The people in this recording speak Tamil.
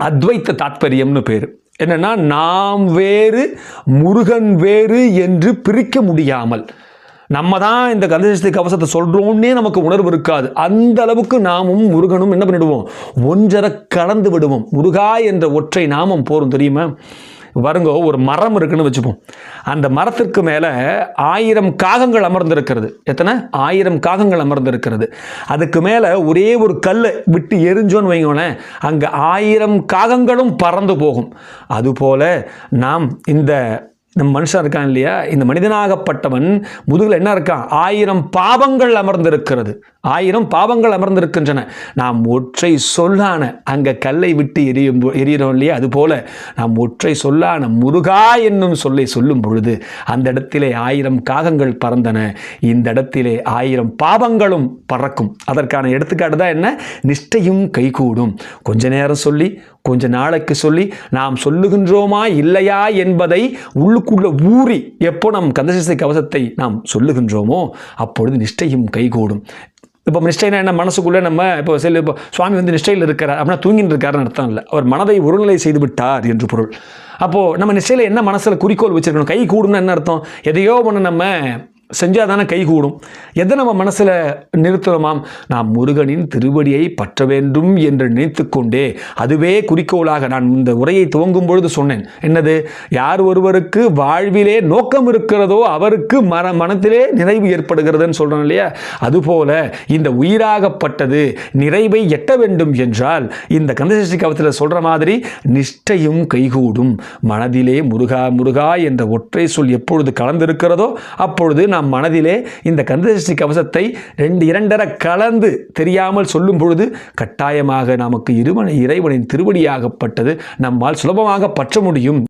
அத்வைத்த தாத்பரியம்னு பேர். என்னென்னா நாம் வேறு முருகன் வேறு என்று பிரிக்க முடியாமல். நம்ம தான் இந்த கந்தசஷ்டி கவசத்தை சொல்கிறோன்னே நமக்கு உணர்வு இருக்காது. அந்த அளவுக்கு நாமும் முருகனும் என்ன பண்ணிடுவோம்? ஒன்றரை கலந்து விடுவோம். முருகா என்ற ஒற்றை நாமம் போரும் தெரியுமா? வருங்கோ ஒரு மரம் இருக்குன்னு வச்சுப்போம். அந்த மரத்திற்கு மேலே ஆயிரம் காகங்கள் அமர்ந்திருக்கிறது. எத்தனை? ஆயிரம் காகங்கள் அமர்ந்திருக்கிறது. அதுக்கு மேலே ஒரே ஒரு கல்லை விட்டு எரிஞ்சோன்னு வைங்களேன் அங்கே ஆயிரம் காகங்களும் பறந்து போகும். அதுபோல நாம் இந்த நம்ம மனுஷன் இருக்கான் இல்லையா? இந்த மனிதனாகப்பட்டவன் முதுகில் என்ன இருக்கான்? ஆயிரம் பாவங்கள் அமர்ந்திருக்கிறது. ஆயிரம் பாவங்கள் அமர்ந்திருக்கின்றன. நாம் ஒற்றை சொல்லான அங்கே கல்லை விட்டு எரியும் எரியிறோம் இல்லையா? அதுபோல நாம் ஒற்றை சொல்லான முருகா என்னும் சொல்லை சொல்லும் பொழுது அந்த இடத்திலே ஆயிரம் காகங்கள் பறந்தன. இந்த இடத்திலே ஆயிரம் பாவங்களும் பறக்கும். அதற்கான எடுத்துக்காட்டு தான் என்ன? நிஷ்டையும் கைகூடும். கொஞ்ச நேரம் சொல்லி கொஞ்ச நாளைக்கு சொல்லி நாம் சொல்லுகின்றோமா இல்லையா என்பதை உள்ளுக்குள்ள ஊறி எப்போ நம் கந்தசஷ்டி கவசத்தை நாம் சொல்லுகின்றோமோ அப்பொழுது நிஷ்டையும் கைகூடும். இப்போ நிஷ்டைனா என்ன? மனசுக்குள்ளே நம்ம இப்போ சில இப்போ சுவாமி வந்து நிஷ்டையில் இருக்கிறார் அப்படின்னா தூங்கிட்டு இருக்காருன்னு அர்த்தம் இல்லை. அவர் மனதை ஒருநிலை செய்து விட்டார் என்று பொருள். அப்போது நம்ம நிஷ்டையில் என்ன மனசில் குறிக்கோள் வச்சிருக்கணும்? கை கூடும்னு என்ன அர்த்தம்? எதையோ ஒன்று நம்ம செஞ்சால் தானே கை கூடும்? எதை நம்ம மனசில் நிறுத்துகிறோமாம் நாம் முருகனின் திருவடியை பற்ற வேண்டும் என்று நினைத்து கொண்டே அதுவே குறிக்கோளாக நான் இந்த உரையை துவங்கும் பொழுது சொன்னேன். என்னது? யார் ஒருவருக்கு வாழ்விலே நோக்கம் இருக்கிறதோ அவருக்கு மன மனத்திலே நிறைவு ஏற்படுகிறதுன்னு சொல்கிறோம் இல்லையா? அதுபோல இந்த உயிராகப்பட்டது நிறைவை எட்ட வேண்டும் என்றால் இந்த கந்தசஷ்டி கவத்தில் சொல்கிற மாதிரி நிஷ்டையும் கைகூடும். மனதிலே முருகா முருகா என்ற ஒற்றை சொல் எப்பொழுது கலந்திருக்கிறதோ அப்பொழுது நாம் மனதிலே இந்த கந்தசஷ்டி கவசத்தை ரெண்டு இரண்டரை கலந்து தெரியாமல் சொல்லும் பொழுது கட்டாயமாக நமக்கு இருவனை இறைவனின் திருவடியாகப்பட்டது. நம்மால் சுலபமாக பற்ற முடியும்.